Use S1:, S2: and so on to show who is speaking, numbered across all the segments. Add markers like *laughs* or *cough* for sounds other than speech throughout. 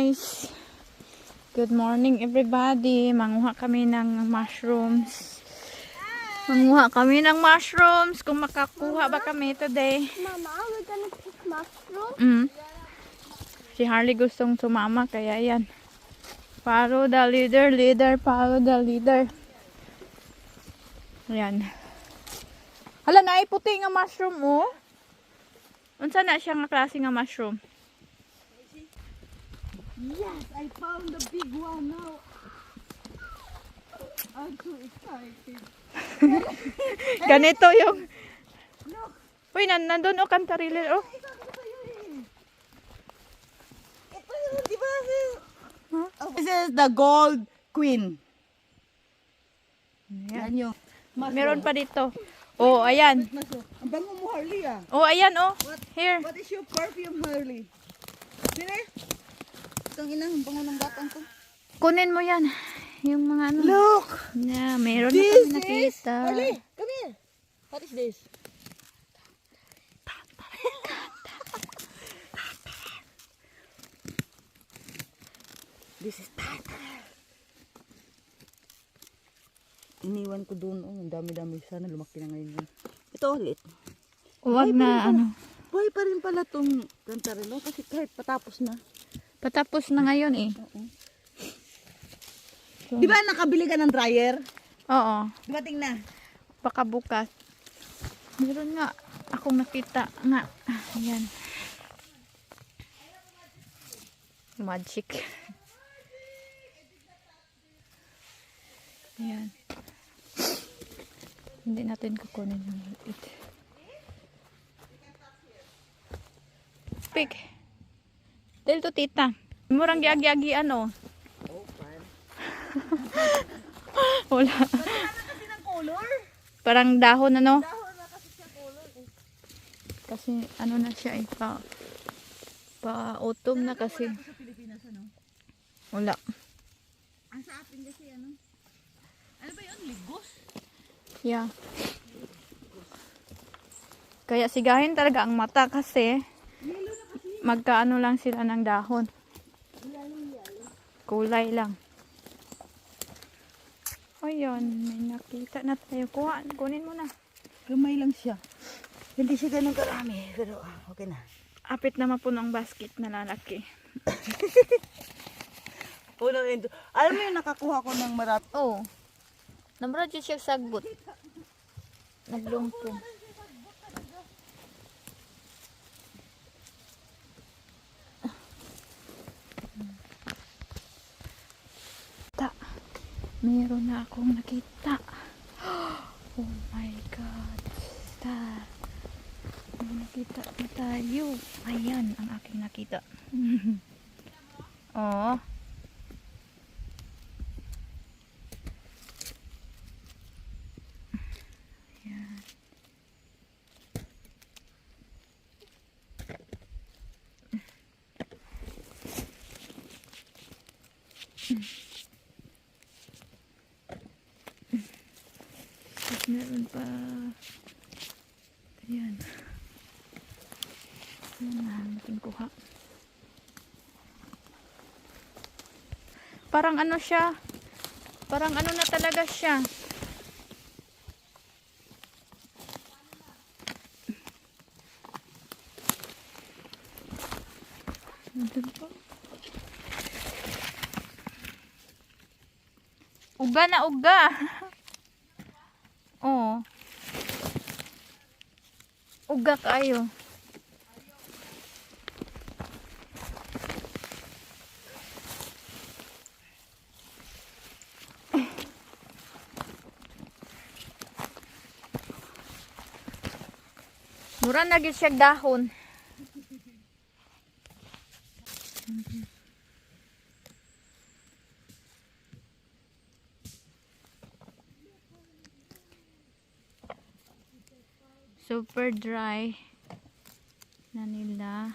S1: guys. Good morning everybody. Manguha kami ng mushrooms. Manguha kami ng mushrooms. Kung makakuha ba kami today.
S2: Mama, we're gonna pick mushroom.
S1: Mm. Si Harley gustong sumama kaya yan. Follow the leader, leader, follow the leader. Yan. Hala na puti nga mushroom oh. Unsa na siya nga klase nga mushroom?
S2: Yes, I found the big one now. I'm so excited. *laughs*
S1: Ganito yung
S2: Look,
S1: Uy, nan nandun oh kantarilil oh.
S2: ito sa'yo eh. Ito yun, di ba?
S1: Huh?
S2: Oh, This is the gold queen.
S1: Yan.
S2: Yan yung mushroom.
S1: Meron pa dito. Oh, ayan.
S2: Ang bango mo, Harley ah.
S1: Oh, ayan oh.
S2: What?
S1: Here.
S2: What is your perfume, Harley? Sine? Itong inang, ang bango ng batang ko.
S1: Kunin mo yan. Yung mga ano.
S2: Look!
S1: Yeah, meron na kami
S2: is...
S1: nakita.
S2: Harley, come here. What is this? This is tartar. Iniwan ko doon. Oh, ang dami-dami. Sana lumaki na ngayon. Ito ulit.
S1: Huwag na ano.
S2: Buhay pa rin pala itong kantarelo kasi kahit patapos na.
S1: Patapos na ngayon eh. So,
S2: Di ba nakabili ka ng dryer?
S1: Oo.
S2: Dumating na.
S1: Baka bukas. Meron nga. Akong nakita nga. Ayan. Magic. Ayan. Hindi natin kukunin yung maliit. Pig. Dahil to tita. Murang giagi-agi ano. *laughs* Wala.
S2: Kasi ng color.
S1: Parang dahon ano.
S2: Dahon na kasi siya color.
S1: Kasi ano na siya eh, pa, pa autumn na kasi.
S2: Ito sa Pilipinas ano?
S1: Wala.
S2: Ang sa atin kasi ano? Ano ba yun? Ligos?
S1: Yeah. Kaya sigahin talaga ang mata kasi. Magkaano lang sila ng dahon. Kulay lang. Ayun, may nakita na tayo. Kuha, kunin mo na.
S2: Gamay lang siya. Hindi siya ganun karami. Pero ah, okay na.
S1: Apit na mapuno ang basket na lalaki. *laughs*
S2: Unang endo. Alam mo yung nakakuha ko ng marat.
S1: Oh. Namra dyan siya sagbot. Naglungpong. Meron na akong nakita. *gasps* Oh my God. Ta. May nakita na tayo. Ayan ang aking nakita. *laughs* oh. Ayan. Tapos meron pa. Ayan. Ayan na, natin kuha. Parang ano siya. Parang ano na talaga siya. Uga na uga. *laughs* Oo. Uga kayo. Mura na gyud siya dahon. Super dry na nila.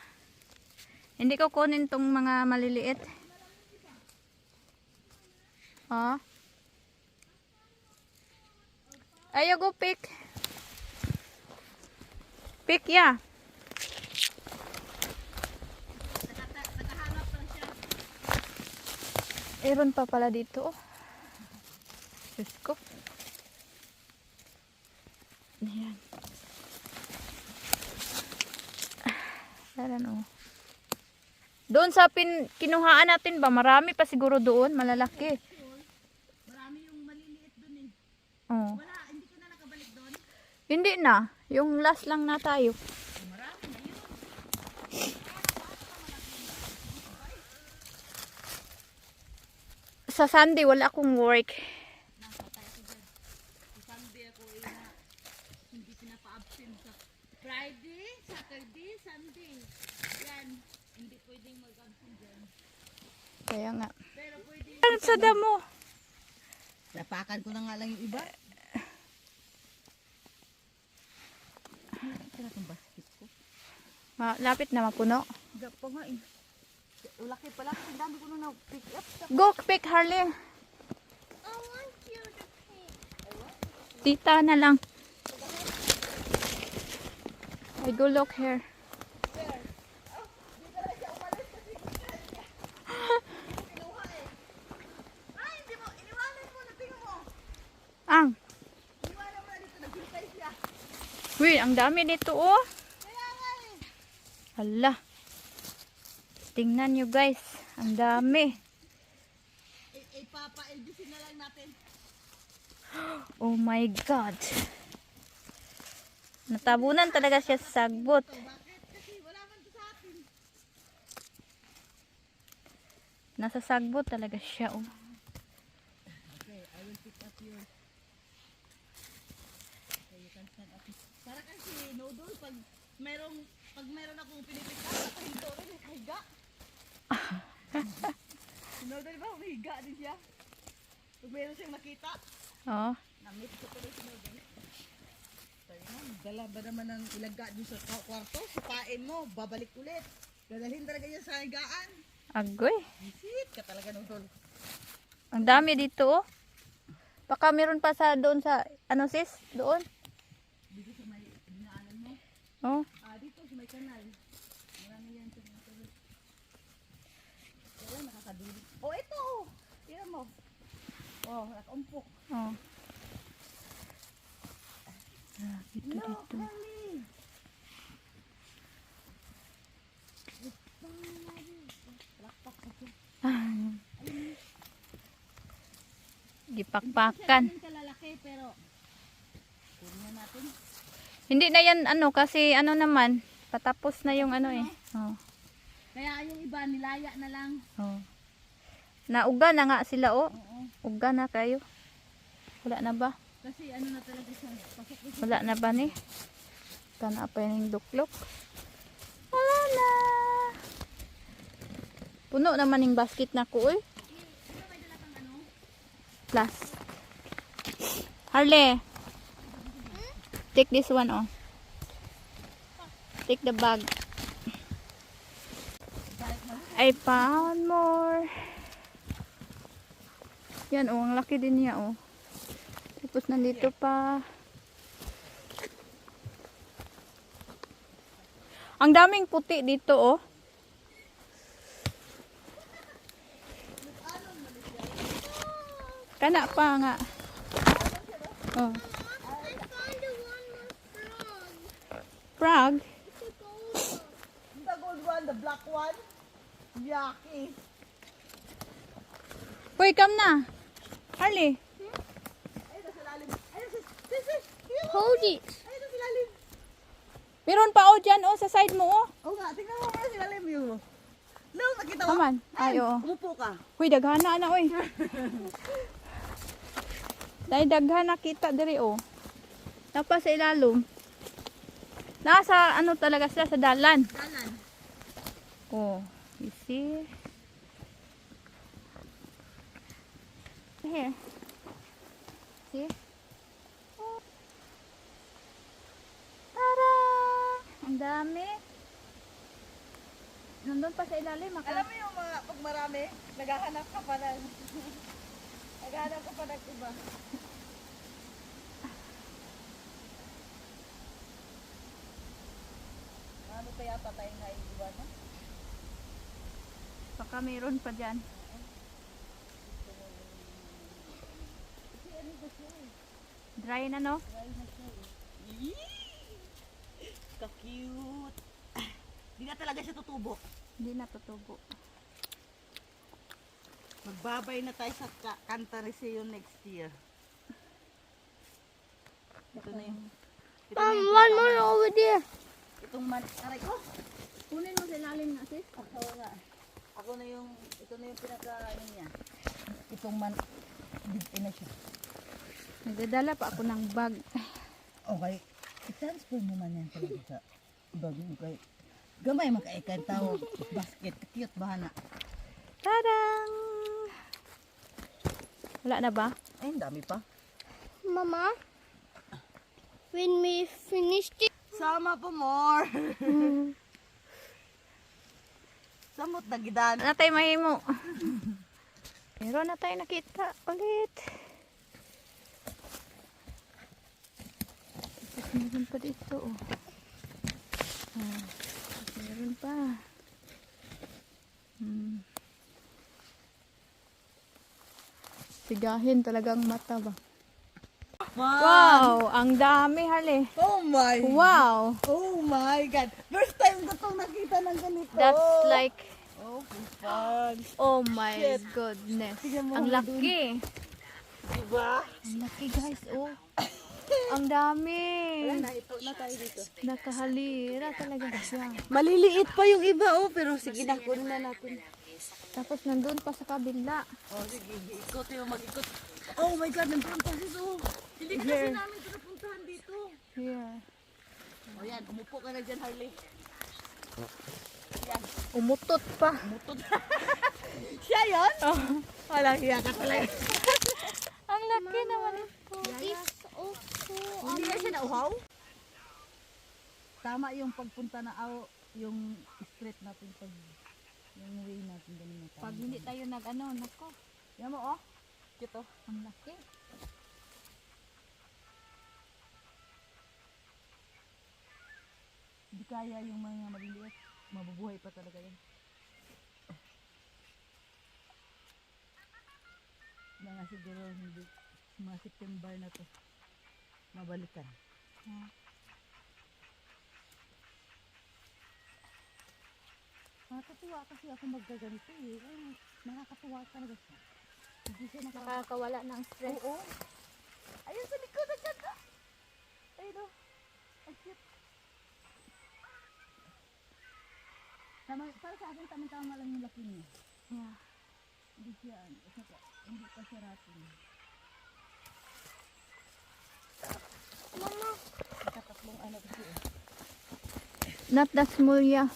S1: Hindi ko kunin tong mga maliliit. Oh. Ayaw go pick. Pick ya. Meron pa pala dito. oh. Diyos ko. Ayan. Ayan oh. Doon sa pin kinuhaan natin ba? Marami pa siguro doon. Malalaki.
S2: Marami yung maliliit dun eh.
S1: Oh.
S2: Wala, hindi ka na nakabalik doon.
S1: Hindi na. Yung last lang na tayo. Sa Sunday, wala akong work.
S2: Friday, Saturday, Sunday. Yan, hindi pwedeng mag-absent dyan.
S1: Kaya nga.
S2: Pero pwede
S1: sa damo?
S2: Napakan ko na nga lang yung iba. Tira itong basket ko.
S1: Malapit na mapuno.
S2: Gapo nga eh. Ulaki pala. Ang dami ko na na-pick up.
S1: Go, pick Harley. Tita na lang. I go look here.
S2: Ay, hindi mo. Iniwanan mo. Natingin mo.
S1: Ang.
S2: Iniwanan mo na dito. Naghintay siya.
S1: Uy, ang dami nito oh. Hala. Tingnan nyo guys. Ang dami.
S2: I- Ipapa-LBC na lang natin.
S1: Oh my God. Natabunan talaga siya sa sagbot. Nasa sagbot talaga siya oh.
S2: Okay, I will pick up yours. Okay, you can stand up. Para kasi noodle, pag merong pag meron akong pinipick up, nakahinto rin, nakahiga. *laughs* si noodle ba, humihiga din siya. Pag meron siyang makita,
S1: Oh.
S2: namit ko tuloy si noodle. Sabi mo, dala ba naman ng ilaga dun sa kwa- kwarto? Sipain mo, babalik ulit. Dadalhin talaga niya sa higaan.
S1: Agoy.
S2: Visit ka talaga noodle.
S1: Ang dami dito oh. Baka meron pa sa doon sa ano sis? Doon.
S2: Dito sa may dinaanan mo.
S1: Oh.
S2: Ah, dito may kanal. Marami yan sa mga kanal. Wala, nakakaduli. Oh, ito! oh. Tingnan mo. Oh, nakaumpok.
S1: Oh. Ah, Dito
S2: No,
S1: dito.
S2: Ako.
S1: Gipakpakan.
S2: Hindi kalalaki, pero kunin na natin.
S1: Hindi na yan ano kasi ano naman patapos na yung ano eh. Oh.
S2: Kaya yung iba, nilaya na lang.
S1: Oh. Nauga na nga sila oh.
S2: Oo.
S1: Uga na kayo. Wala na ba?
S2: Kasi ano na talaga siya. Pasok.
S1: Wala na ba ni? Kana pa yung duklok. Wala na. Puno naman yung basket na ko eh.
S2: Ano ano?
S1: Plus. Harley. Take this one oh. Take the bag. I found more. Yan oh, ang laki din niya oh. Tapos nandito pa. Ang daming puti dito oh. Kana pa nga. Oh. Frog?
S2: The gold one, the black one. Yucky.
S1: Uy, come na.
S2: Nasa,
S1: Hold it. Meron pa oh dyan oh, sa side mo oh.
S2: Oo nga, tingnan mo muna si lalim yun. No, nakita mo?
S1: Aman. Ay, oo.
S2: Umupo ka.
S1: Uy, daghana na oy. *laughs* Dahil daghana kita diri oh. Tapos sa ilalom. Nasa ano talaga sila sa dalan.
S2: Dalan.
S1: Oh, you see? Here. See? Oh. Tara! Ang dami. Nandun pa sa ilalim.
S2: Alam
S1: Maka
S2: mo yung mga, pag marami, naghahanap ka pa ng, *laughs* naghahanap ka pa ng iba. kaya pa tayo na iiwanan?
S1: Baka meron pa dyan. Dry na no? Dry na siya eh. Yee!
S2: Ka-cute! Hindi na talaga siya tutubo.
S1: Hindi na tutubo.
S2: Magbabay na tayo sa ka Cantariseo next year. Ito na yung... Ito Mom, na yung
S3: one more over there.
S2: Itong man... Aray ko!
S3: Kunin mo sa ilalim na sis.
S2: Ako nga. Ako na yung... Ito na yung pinaka... Ano niya. Itong man... Big na siya.
S1: Nagdadala pa ako ng bag.
S2: Okay. I-transfer mo man yan talaga sa bag mo kay... Gamay makaikan tao. Basket. Cute ba na?
S1: Tadang! Wala na ba?
S2: Ay, dami pa.
S3: Mama, when we finished it,
S2: Sama po more. *laughs* Samot na gidan.
S1: Ano tayo mahimo? Meron na tayo nakita ulit. Tapos meron pa dito. Oh. Ah, meron pa. Hmm. Sigahin talagang mata ba? Wow! Ang dami hali.
S2: Oh my.
S1: Wow!
S2: Oh my God. First time ko itong nakita ng ganito.
S1: That's like,
S2: Oh, fun.
S1: oh my
S2: Shit.
S1: goodness. Ang laki.
S2: Diba?
S1: Ang laki guys, oh. Ang dami.
S2: Wala na, ito na tayo dito.
S1: Nakahalira talaga siya.
S2: Maliliit pa yung iba, oh. Pero sige na, kunin na natin.
S1: Tapos nandun pa sa kabila.
S2: Oh, sige. Ikot yung mag-ikot. Oh my God, nandun pa dito. Hindi ka kasi
S1: Here.
S2: namin pinapuntahan dito.
S1: Here.
S2: O yan, umupo ka na dyan, Harley. Yan,
S1: Umutot pa.
S2: umutod. *laughs* Siya yun?
S1: Oh,
S2: Walang hiya ka talaga. *laughs*
S1: ang laki naman ito.
S3: is also
S2: Hindi na siya nauhaw? Tama yung pagpunta na aw, yung street natin pag yung way natin ganun na
S1: Pag hindi tayo nag ano, nako.
S2: Yan mo oh. Kito.
S1: Ang laki.
S2: Hindi kaya yung mga maliliit. Mabubuhay pa talaga yan. Mga siguro hindi mga September na to. Mabalikan.
S1: Ah.
S2: Nakakatuwa kasi ako maggaganito eh. Ay, nakakatuwa talaga siya. Hindi siya naka...
S1: Nakakawala ng stress.
S2: Oo. Ayun sa likod, ang ganda. Ayun o. Ang cute. Tama, para sa akin, tamang-tama lang yung laki niya.
S1: Yeah.
S2: Hindi siya, ano, isa pa, hindi pa siya rating.
S3: Mama,
S2: Nakatatlong ano kasi eh.
S1: Not that small, yeah.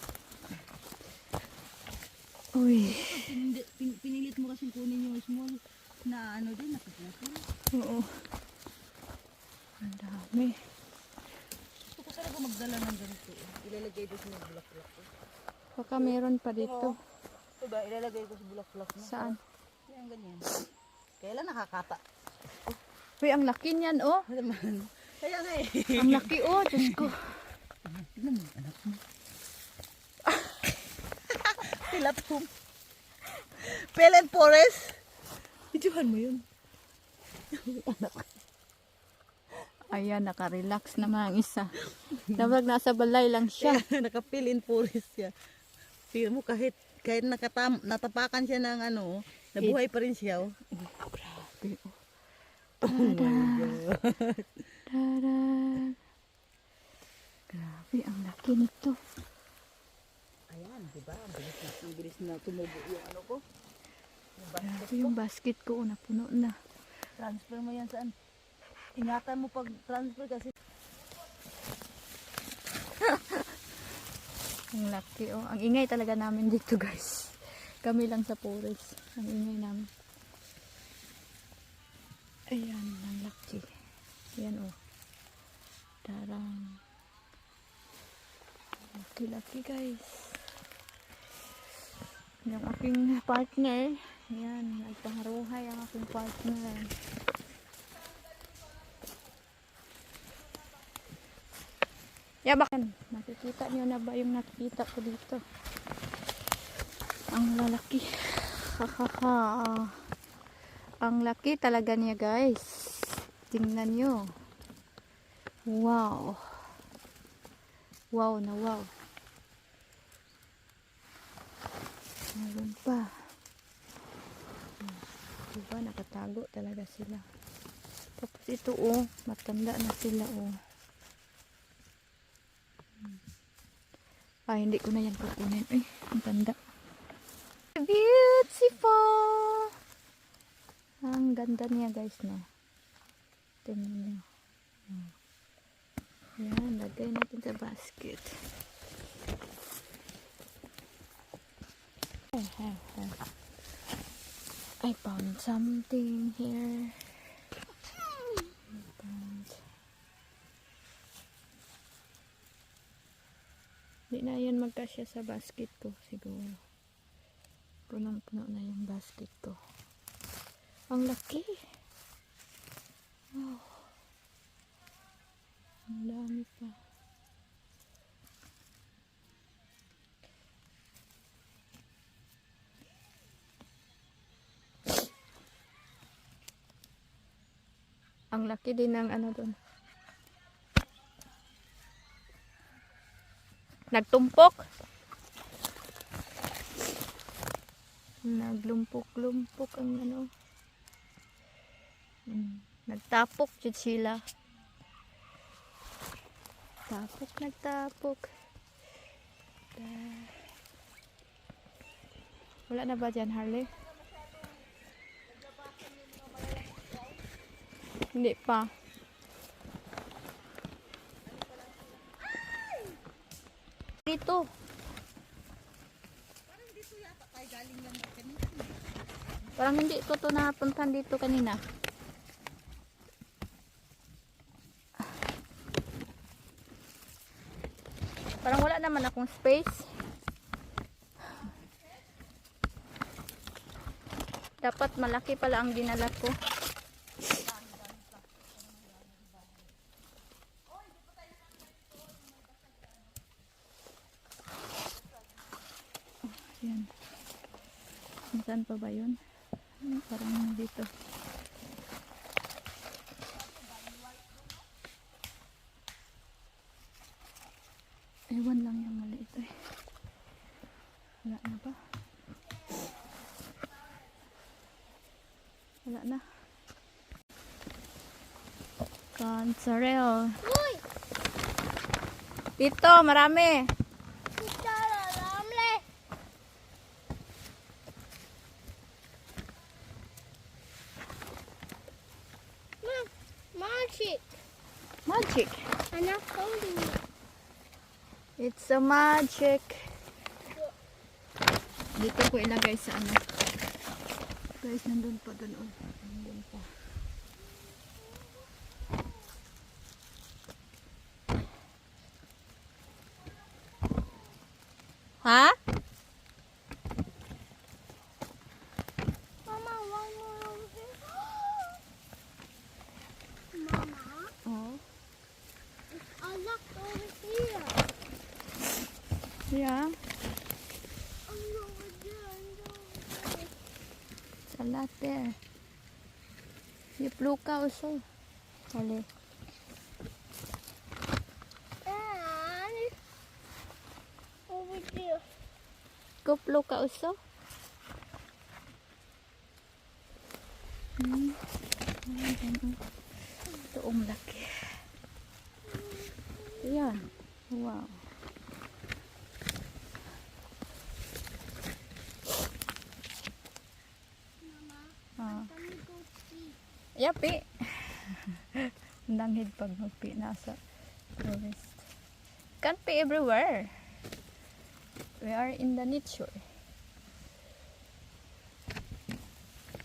S1: Uy.
S2: Pinili, pin, pinilit mo kasi kunin yung small na ano din, nakapulapul.
S1: Oo. Ang dami.
S2: Gusto ko talaga magdala ng ganito eh. Ilalagay doon sa mga bulak-bulak ko.
S1: Baka meron pa dito.
S2: Diba, ilalagay ko sa bulak-bulak mo.
S1: Saan?
S2: Yan, ganyan. Kailan nakakata?
S1: Uy, ang laki niyan, oh.
S2: Ano? Kaya nga eh.
S1: Ang laki, oh. Diyos ko.
S2: Tignan mo, anak mo. *laughs* Tilapom. Pelen Forest. Videohan mo yun.
S1: Ayan, nakarelax naman ang isa. Dapat nasa balay lang siya. *laughs*
S2: Nakapilin Forest siya. Tignan mo kahit kahit nakatam, natapakan siya ng ano, nabuhay pa rin siya. Oh.
S1: Grabe, oh.
S2: Oh my God.
S1: Tada! Grabe, ang laki nito.
S2: Ayan, di ba? Ang bilis na, ang bilis na tumubo yung ano ko. Yung basket
S1: Grabe yung basket ko, oh, napuno na.
S2: Transfer mo yan saan? Ingatan mo pag transfer kasi
S1: Ang laki, oh. Ang ingay talaga namin dito, guys. Kami lang sa forest. Ang ingay namin. Ayan, ang laki. Ayan, oh. Tarang. Laki-laki, guys. Yung aking partner. Ayan, nagpangaruhay ang aking partner. Yabakan. Nakikita niyo na ba yung nakikita ko dito? Ang lalaki. Hahaha. Ang laki talaga niya guys. Tingnan nyo. Wow. Wow na wow. Meron pa. Diba, nakatago talaga sila. Tapos ito oh, matanda na sila oh. Ah, hindi ko na yan kukunin. Eh, ang tanda. Beautiful! Ang ganda niya guys, no? Tingnan niyo. Hmm. Lagay natin sa basket. I have, have. I found something here. Di na yan magkasya sa basket ko siguro. Punong-puno na yung basket ko. Ang laki. Wow. Ang dami pa. Ang laki din ng ano doon. Nagtumpok. Naglumpok-lumpok ang ano. Mm. Nagtapok jud sila. Tapok, nagtapok. Wala na ba dyan, Harley? Hindi pa. Dito.
S2: Parang dito yata tayo galing lang kanina.
S1: Parang hindi ko to napuntahan dito kanina. Parang wala naman akong space. Dapat malaki pala ang dinala ko. Yan. Saan pa ba yun? Parang dito. Ewan lang yung maliit eh. Wala na ba? Wala na.
S3: Uy!
S1: Dito, marami.
S3: Kita ramle. Mom, magic.
S1: Magic.
S3: Anak holding it.
S1: Magic. Dito ko ilagay sa ano. Guys, nandun pa dun. Oh. Nandun pa. Ha?
S3: Mama, one more over here. Mama,
S1: Oh.
S3: it's a lot over here.
S1: Yeah.
S3: I'm over there and over there.
S1: It's a lot there. You pluka also. Hali.
S3: And over there.
S1: Go pluka also. Hmm. Ayan, oh. Ito ang laki. Ayan. Wow. Ah.
S3: Let me go see.
S1: Yapi. *laughs* Nanghid pag magpi nasa forest. Can't be everywhere. We are in the nature.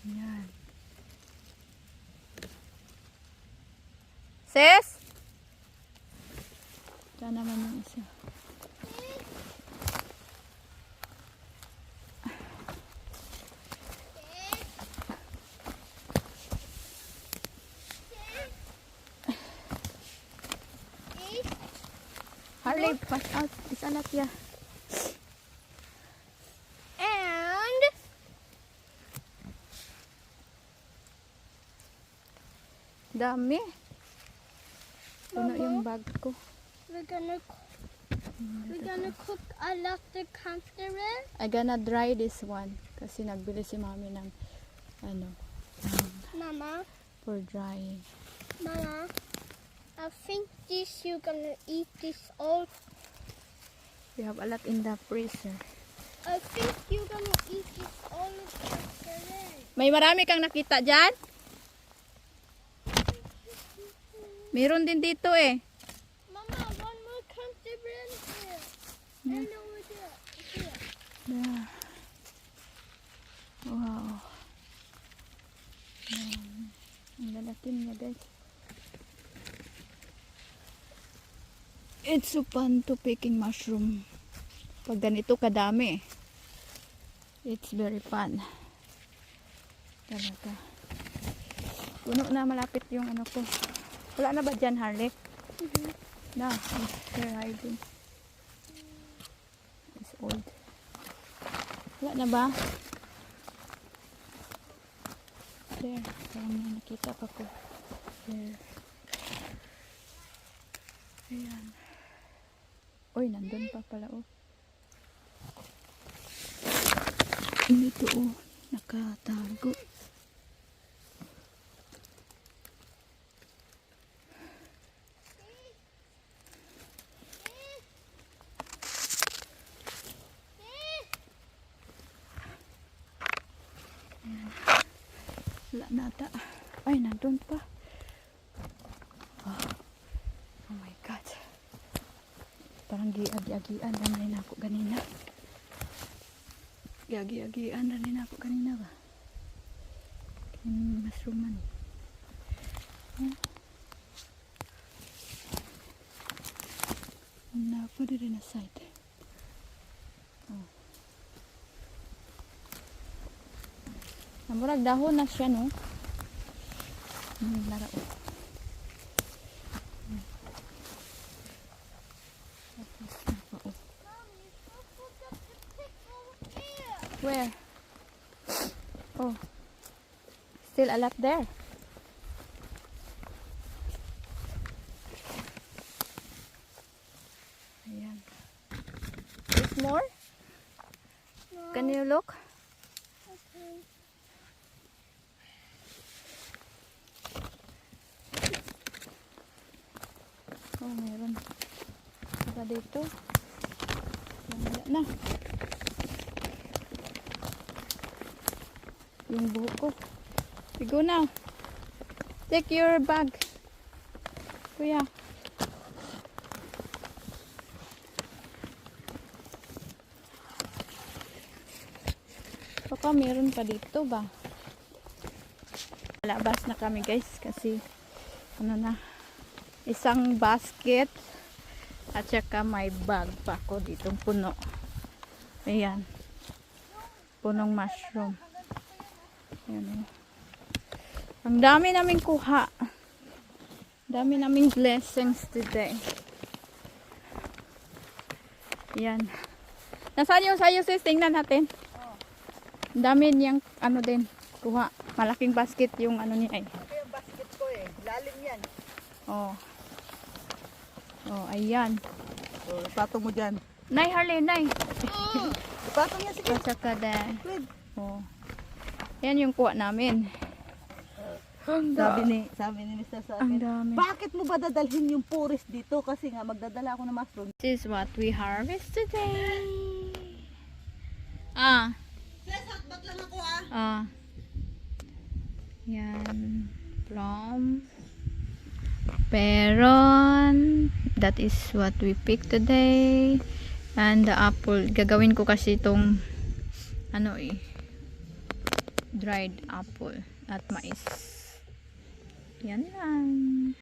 S1: Yan. Sis? Diyan naman yung isa. Harley, pass tiya.
S3: And
S1: Dami. Puno yung bag ko.
S3: We're gonna. We're gonna cook a lot of cantarin.
S1: I gonna dry this one. Kasi nagbili si mami ng ano,
S3: Mama,
S1: for drying.
S3: Mama, I think this you're gonna eat this all.
S1: We have a lot in the freezer.
S3: I think you're gonna eat this all.
S1: May marami kang nakita dyan? Meron din dito eh.
S3: Mama, one more cantarin here.
S1: Yeah.
S3: And over there. Here.
S1: Yeah. Wow. Yan. Ang lalaki niya guys. It's so fun to picking mushroom. Pag ganito kadami. It's very fun. Talaga. Puno na malapit yung ano ko. Wala na ba dyan, Harley? Na, they're hiding. It's old. Wala na ba? There. Parang may nakita pa ko. There. Ayan. Uy, nandun pa pala oh. Dito oh. Nakatago. Wala nata. Ay, nandun pa. Oh, oh my God. Giagi-agian na rin ako ganina. Giagi-agian na rin ako kanina ba? Yung mushrooman. Oh. Na, pwede rin na side. Oh. Namurag dahon na siya, no? Hmm. Tapos na pa, oh.
S3: Mommy, don't forget to pick over here.
S1: Where? Oh. Still a lot there. Ayan. There's more? Can you look?
S3: Okay.
S1: Oh, meron. Saka dito. Wala na. Yung buhok ko. We go now. Take your bag. Kuya. Baka meron pa dito ba? Labas na kami guys kasi ano na isang basket at saka may bag pa ako ditong puno. Ayan. Punong mushroom. Ayan. oh. Ang dami naming kuha. Dami naming blessings today. Ayan. Nasaan yung sayo sis? Tingnan natin. Ang dami niyang ano din kuha. Malaking basket yung ano niya eh.
S2: Ito yung basket ko eh. Lalim yan.
S1: Oh. Oh, ayan.
S2: So, patong mo dyan.
S1: Nay, Harley, nay.
S2: Patong yan, sige.
S1: Saka da.
S2: Wait.
S1: Oh. Yan yung kuha namin.
S2: Sabi ni, sabi ni Mr. sa
S1: Ang
S2: akin,
S1: dami.
S2: bakit mo ba dadalhin yung puris dito? Kasi nga, magdadala ako ng mushroom.
S1: This is what we harvest today. Ah,
S2: Sis, hotdog lang ako ah.
S1: ah. Yan. Plum. Peron. That is what we pick today. And the apple. Gagawin ko kasi itong ano eh. Dried apple at mais. Yan lang.